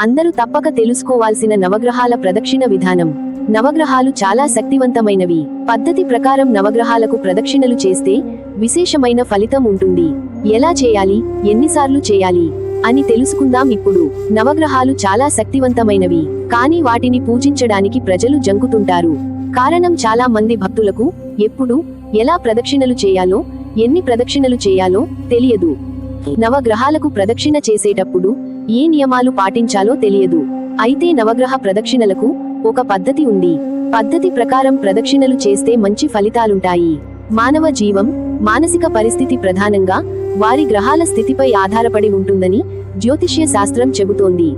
అందరూ తప్పక తెలుసుకోవాల్సిన నవగ్రహాల ప్రదక్షిణ విధానం. నవగ్రహాలు చాలా శక్తివంతమైనవి. పద్ధతి ప్రకారం నవగ్రహాలకు ప్రదక్షిణలు చేస్తే విశేషమైన ఫలితం ఉంటుంది. ఎలా చేయాలి? ఎన్నిసార్లు చేయాలి? అని తెలుసుకుందాం ఇప్పుడు. నవగ్రహాలు చాలా శక్తివంతమైనవి. కానీ వాటిని పూజించడానికి ప్రజలు జంకుతుంటారు. కారణం చాలా మంది భక్తులకు ఎప్పుడు ఎలా ప్రదక్షిణలు చేయాలో ఎన్ని ప్రదక్షిణలు చేయాలో తెలియదు. నవగ్రహాలకు ప్రదక్షిణ చేసేటప్పుడు ఏ నియమాలు పాటించాలో తెలియదు. అయితే నవగ్రహ ప్రదక్షిణలకు ఒక పద్ధతి ఉంది. పద్ధతి ప్రకారం ప్రదక్షిణలు చేస్తే మంచి ఫలితాలుంటాయి. మానవ జీవం మానసిక పరిస్థితి ప్రధానంగా వారి గ్రహాల స్థితిపై ఆధారపడి ఉంటుందని జ్యోతిష్య శాస్త్రం చెబుతోంది.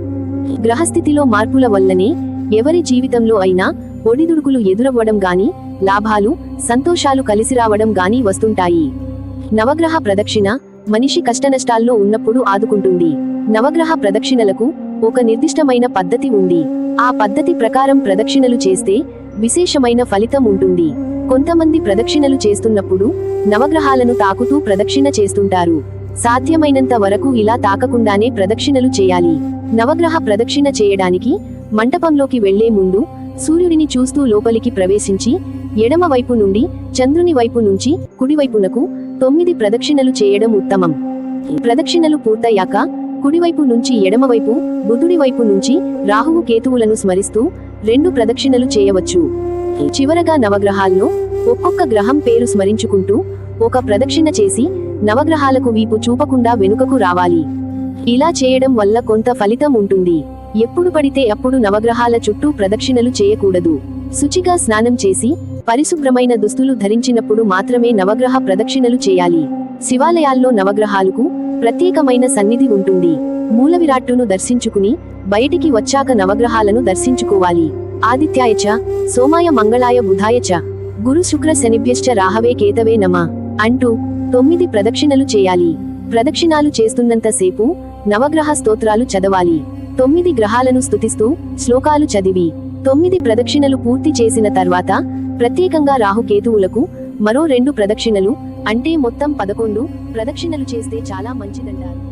గ్రహస్థితిలో మార్పుల వల్లనే ఎవరి జీవితంలో అయినా ఒడిదుడుకులు ఎదురవ్వడం గాని లాభాలు సంతోషాలు కలిసి రావడం గాని వస్తుంటాయి. నవగ్రహ ప్రదక్షిణ మనిషి కష్టనష్టాల్లో ఉన్నప్పుడు ఆదుకుంటుంది. నవగ్రహ ప్రదక్షిణలకు ఒక నిర్దిష్టమైన పద్ధతి ఉంది. ఆ పద్ధతి ప్రకారం ప్రదక్షిణలు చేస్తే విశేషమైన ఫలితం ఉంటుంది. కొంతమంది ప్రదక్షిణలు చేస్తున్నప్పుడు నవగ్రహాలను తాకుతూ ప్రదక్షిణ చేస్తుంటారు. సాధ్యమైనంత వరకు ఇలా తాకకుండానే ప్రదక్షిణలు చేయాలి. నవగ్రహ ప్రదక్షిణ చేయడానికి మంటపంలోకి వెళ్ళే ముందు సూర్యుడిని చూస్తూ లోపలికి ప్రవేశించి ఎడమ వైపు నుండి చంద్రుని వైపు నుంచి కుడివైపునకు తొమ్మిది ప్రదక్షిణలు చేయడం ఉత్తమం. ప్రదక్షిణలు పూర్తయ్యాక కుడివైపు నుంచి ఎడమవైపు బుధుడి వైపు నుంచి రాహువు కేతువులను స్మరిస్తూ రెండు ప్రదక్షిణలు చేయవచ్చు. చివరగా నవగ్రహాల్లో ఒక్కొక్క గ్రహం పేరు స్మరించుకుంటూ ఒక ప్రదక్షిణ చేసి నవగ్రహాలకు వీపు చూపకుండా వెనుకకు రావాలి. ఇలా చేయడం వల్ల కొంత ఫలితం ఉంటుంది. ఎప్పుడు పడితే అప్పుడు నవగ్రహాల చుట్టూ ప్రదక్షిణలు చేయకూడదు. శుచిగా స్నానం చేసి పరిశుభ్రమైన దుస్తులు ధరించినప్పుడు మాత్రమే నవగ్రహ ప్రదక్షిణలు చేయాలి. శివాలయాల్లో నవగ్రహాలకు ప్రత్యేకమైన సన్నిధి ఉంటుంది. మూల విరాట్టును దర్శించుకుని బయటికి వచ్చాక నవగ్రహాలను దర్శించుకోవాలి. ఆదిత్యాయ చ సోమాయ మంగళాయ బుధాయ చ గురు శుక్ర శనిభ్యశ్చ రాహవే కేతవే నమ అంటూ తొమ్మిది ప్రదక్షిణలు చేయాలి. ప్రదక్షిణాలు చేస్తున్నంతసేపు నవగ్రహ స్తోత్రాలు చదవాలి. తొమ్మిది గ్రహాలను స్తుతిస్తూ శ్లోకాలు చదివి తొమ్మిది ప్రదక్షిణలు పూర్తి చేసిన తర్వాత ప్రత్యేకంగా రాహుకేతువులకు మరో రెండు ప్రదక్షిణలు అంటే మొత్తం పదకొండు ప్రదక్షిణలు చేస్తే చాలా మంచిదంటారు.